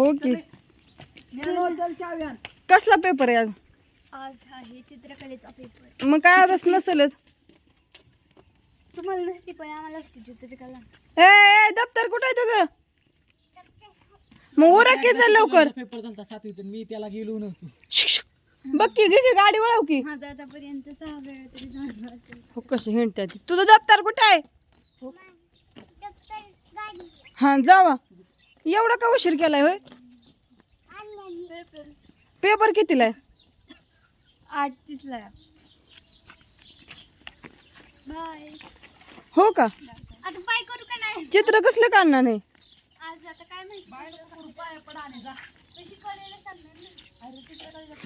हो की. कसला पेपर आहे आज? आज आहे चित्रकलेचा पेपर मग काय अभ्यास नसेलच. तुम्हाला नसती पण आम्हाला असते चित्रकला. ए ए, दप्तर कुठे आहे तुझं? मग उरक की चल लवकर. पेपर झाला सातवीत मी त्याला गेलो नव्हतो. शिक, शिक. बघ की घे की गाडी वळव की. माझं आतापर्यंत सहा वेळा तरी झालं असेल हो कशी हिंडते ती तुझं दप्तर कुठे आहे? हा जावा. एवढा का उशीर केलाय होय? पेपर कितीला आहे? आठ तीसला बाय. हो का? आता बाय करू का नाही? चित्र कसलं काढणार नाही? आज आता काय माहिती?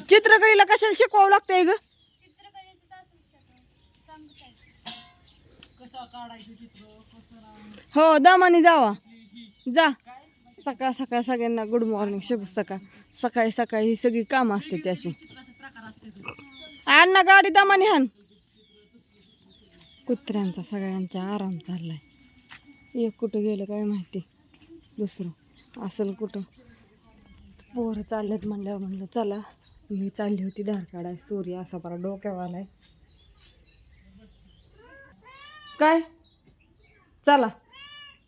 चित्रकलेला कशाला शिकवावं लागतंय ग? चित्रकलेचं तास असतं. सांगू काय? कसं काढायचं चित्र? कसं नाही. हो दामाने जावा. जा. सकाळ सकाळ सगळ्यांना गुड मॉर्निंग शुभ सकाळ. सकाळी सकाळी ही सगळी कामं असते त्याशी आण ना गाडी दामाने हाण कुत्र्यांचा सगळ्यांचा आराम चाललाय. एक कुठं गेलं काय माहिती? दुसरं. असेल कुठं? पोरं चाललेत म्हणल्यावर म्हणलं चला मी चालली होती धार काढाय सूर्य असा बरा डोक्यावर आलाय काय? चला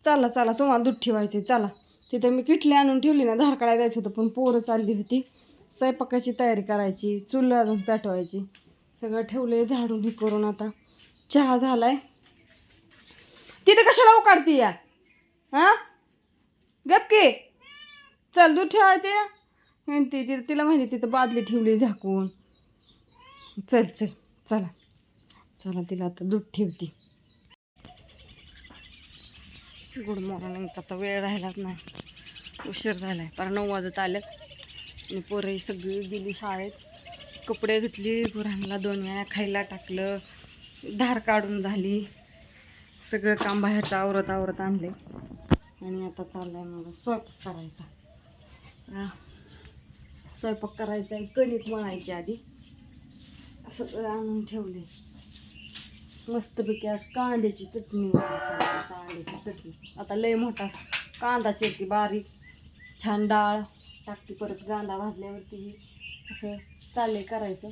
चला चला तुम्हाला दूध ठेवायचे चला. तिथं मी किटली आणून ठेवली ना धार काढायला जायचं होतं पण पोरं चालली होती. स्वयंपाकाची तयारी करायची चुल अजून पेटवायची. सगळं ठेवलंय झाडून हे करून आता. चहा झालाय. तिथं कशाला उकाडती या? हा? गपके चल दूध ठेवायचे ती म्हणते तिथं तिला माहिती तिथं बादली ठेवली झाकून. चल चल चला. चला तिला आता दूध ठेवते. गुड मॉर्निंगचा तर वेळ राहिलाच नाही. उशीर झाला आहे पर नऊ वाजत आल्यात आणि पोरंही सगळी गेली शाळेत. कपडे धुतली गुरांना दोन वेळा खायला टाकलं. धार काढून झाली. सगळं काम बाहेरचं आवरत आवरत आणले आणि आता चाललंय मला स्वयंपाक करायचा. स्वयंपाक करायचा आहे कणिक मळायची आधी. सगळं आणून ठेवले मस्तपैकी आज कांद्याची चटणी कांद्याची चटणी. आता लय मोठा कांदा चिरती बारीक. छान डाळ टाकते परत कांदा भाजल्यावरती असं चालेल करायचं.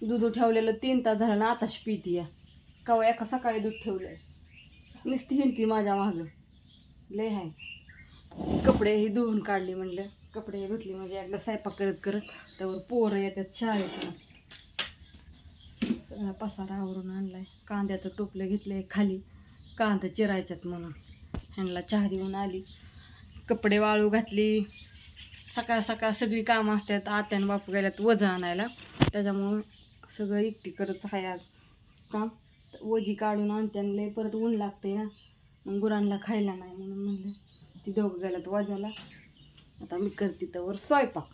दूध ठेवलेलं तीन तास झालं ना आताच पिती या. कवा एका सकाळी दूध ठेवलंय. नुसती हिंडती माझ्या मागं. लय आहे कपडे ही धुवून काढली म्हणलं. कपडे धुतले धुतली म्हणजे एकदा स्वयंपाक करत करत त्यावर पोरं येतात शाळेत सगळा पसारा आवरून आणलाय. कांद्याचं टोपलं घेतलंय खाली. कांदा चिरायच्यात म्हणून. ह्यांना चहा देऊन आली. कपडे वाळू घातली. सकाळ सकाळ सगळी कामं असतात. आत्यानं बापू गेल्यात वजन आणायला. त्याच्यामुळं सगळं एकटी करत आहे आज. काम ओझी काढून आणते परत ऊन लागते ना. मग गुरांना खायला नाही म्हणून म्हणलं. ती दोघं गेल्यात वजाला. आता मी करते त्यावर स्वयंपाक.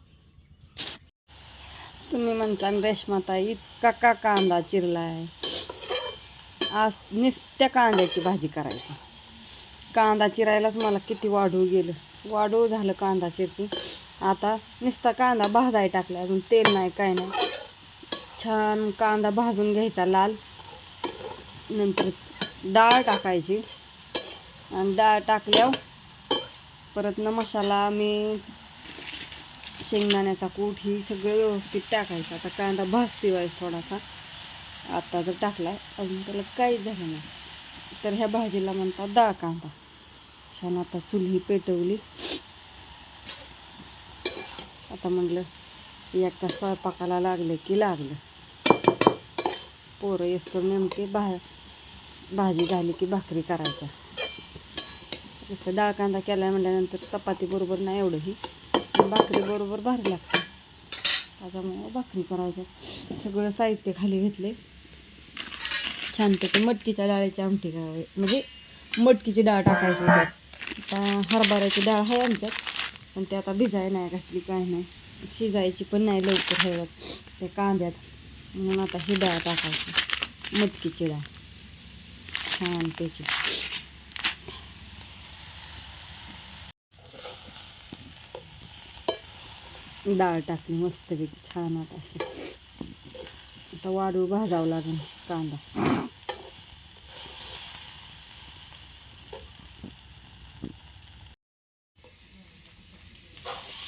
तुम्ही म्हणता न रेशमाता इतका का कांदा चिरलाय? आज नुसत्या कांद्याची भाजी करायची. कांदा चिरायलाच मला किती वाढू गेलं. वाढू झालं कांदा चिरती. आता नुसता कांदा भाजाय टाकला अजून तेल नाही काय नाही. छान कांदा भाजून घ्यायचा लाल. नंतर डाळ टाकायची. आणि डाळ टाकल्यावर परत न मसाला मीठ शेंगदाण्याचा कूट ही सगळं व्यवस्थित टाकायचं. आता कांदा भाजते व्हायचा थोडासा. आता जर टाकलाय अजून त्याला काहीच झालं नाही. तर ह्या भाजीला म्हणतात डाळ कांदा. छान आता चुली पेटवली. आता म्हणलं एकदा स्वयंपाकाला लागले की लागलं. पोरं येतो नेमके भा भाजी झाली की भाकरी करायच्या. जसं डाळ कांदा केला म्हटल्यानंतर चपाती बरोबर नाही एवढं ही भाकरी बरोबर भारी लागते. त्याच्यामुळं भाकरी करायच्या. सगळं साहित्य खाली घेतले छानपैकी मटकीच्या डाळीची आमटी करावी. म्हणजे मटकीची डाळ टाकायची त्यात आता हरभऱ्याची डाळ आहे आमच्यात. पण ते आता भिजाय नाही घातली काय नाही. शिजायची पण नाही लवकर हळद. त्या कांद्यात. म्हणून आता ही डाळ टाकायची. मटकीची डाळ. छानपैकी डाळ टाकली मस्तपैकी छान आता अशी. आता वाढू भाजावं लागेल कांदा.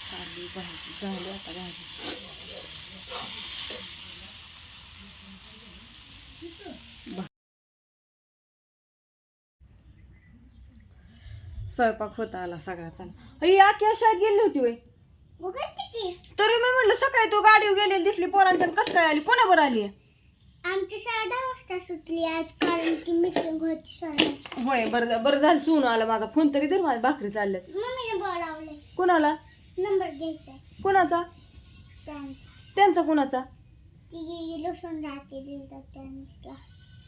झाली भाजी आता भाजी. स्वयंपाक होता आला सगळा. चालला ही आख्या शाळेत गेली होती वय तरी मी म्हणलं सकाळी तू गाडीवर गेलेली दिसली पोरांच्या कसं काय आली? कोणाबर आली? आमची शाळा दहा वाजता सुटली आज कारण की मीटिंग होती सरांची होय बरं बरं झालं सून आला माझा फोन तरी तर माझ्या भाकरी चालल्यात मम्मीने बोलावले कुणाला? नंबर घ्यायचा कुणाचा? त्यांचा. त्यांचा कुणाचा? ती लसूण राहते दिलता त्यांचा.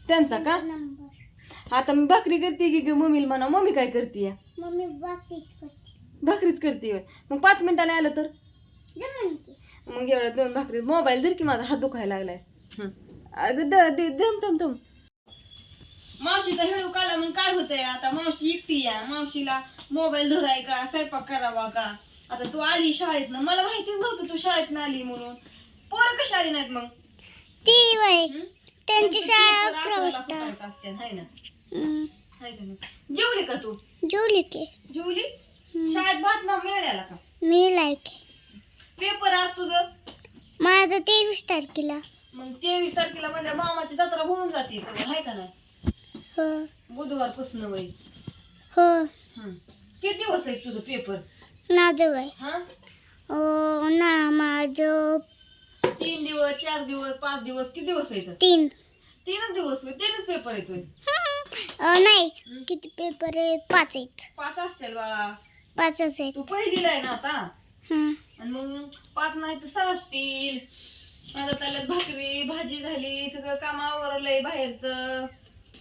त्यांचा का? नंबर. आता मी भाकरी करते की ग मम्मीला म्हणा मम्मी काय करते मम्मी बाकीच करते. भाकरीच करते. मग पाच मिनिटाने आलं तर? मग एवढ्या दोन भाकरी. मोबाईल जर की माझा हात दुखायला लागलाय. हं. अगं दम दम दम. मावशीचा हेळू काढला मग काय होतंय? आता मावशी एकटी या. मावशीला मोबाईल धराय का स्वयंपाक करावा का? आता तू आली शाळेत ना मला माहितीच नव्हतं तू शाळेत आली म्हणून. पोरं कशी आली नाहीत मग? ती वय हं? त्यांची शाळा ना? जेवली का तू? जेवली की. जेवली. शाळेत ना मिळाला का? मी लायक पेपर आज तुझं? माझं तेवीस तारखेला. मग तेवीस तारखेला म्हणल्या मामाची जत्रा होऊन जाते. हाय का नाही? हो. बुधवारपासून वय. हो. हं. किती दिवस आहे तुझं पेपर? माझं वय हा ओ ना माझं तीन दिवस चार दिवस पाच दिवस किती दिवस आहेत तीन. तीनच दिवस होय. तीनच पेपर येतोय अं, नाही. किती पेपर आहेत? पाच आहेत. पाच असतील बाळा. पाचच आहेत तू पहिलीला आहे ना आता? हं. आणि मग पाच नाही तर सहा असतील. आता त्याला भाकरी भाजी झाली सगळं काम आवरलंय बाहेरचं.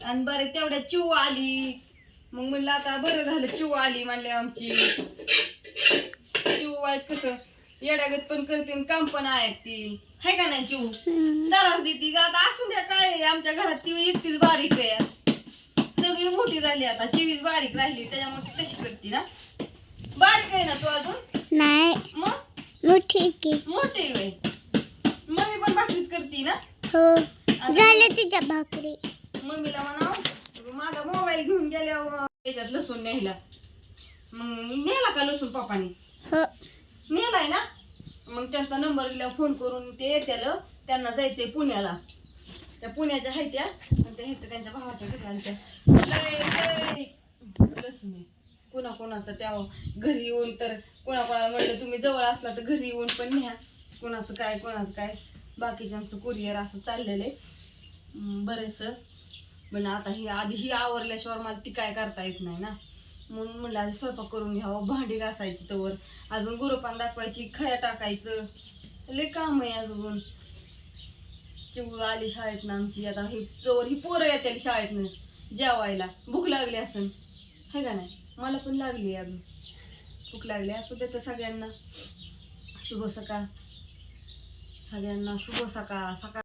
आणि बरे तेवढ्या चिव आली. मग म्हणलं आता बरं झालं चिव आली म्हणले आमची. चिव वाईट कसं? येड्यागत पण करते आणि काम पण आहेत ती हाय का नाही चिव हं. त्रास देते का आता असून द्या काय आहे, आमच्या घरात ती एकटीच बारीक आहे. सगळी मोठी झाली आता. चिवीच बारीक राहिली. त्याच्यामुळे ती तशी करते ना. बारीक आहे ना तू अजून? नाही. मग? ठीक आहे मोठी आहे मम्मी पण भाकरीच करते ना? हो. झाले तिच्या भाकरी. मम्मीला म्हणाव माझा मोबाईल घेऊन गेल्यावर त्याच्यात लसूण न्यायला. मग नेला का लसूण पप्पानी? हो. नेलाय ना? मग त्यांचा नंबर दिला फोन करून ते येत्याल त्यांना जायचंय पुण्याला. त्या पुण्याच्या आहेत त्या आणि त्या त्यांच्या भावाच्या घरी आल्या त्या लय- लय. लसूण आहे. कोणा कोणाचं त्या घरी येऊन तर कोणा कोणाला म्हणलं तुम्ही जवळ असला तर घरी येऊन पण न्या. कोणाचं काय कोणाचं काय. बाकीच्यांचं कुरिअर असं चाललेलं आहे. बरेचसं. पण आता ही आधी ही आवरल्याशिवाय मला ती काय करता येत नाही ना. म्हणून म्हणलं आधी स्वयंपाक करून घ्यावं भांडी घासायची तवर. अजून गुरुपान दाखवायची खया टाकायचं. लय काम आहे अजून. चिवू आली शाळेत ना आमची. आता ही तवर ही पोरं येते शाळेतनं. जेवायला. भूक लागली असन. है का नाही? मला पण लागली आहे अजून. भूक लागली असू देतं सगळ्यांना. शुभ सकाळ. सगळ्यांना शुभ सकाळ. सकाळ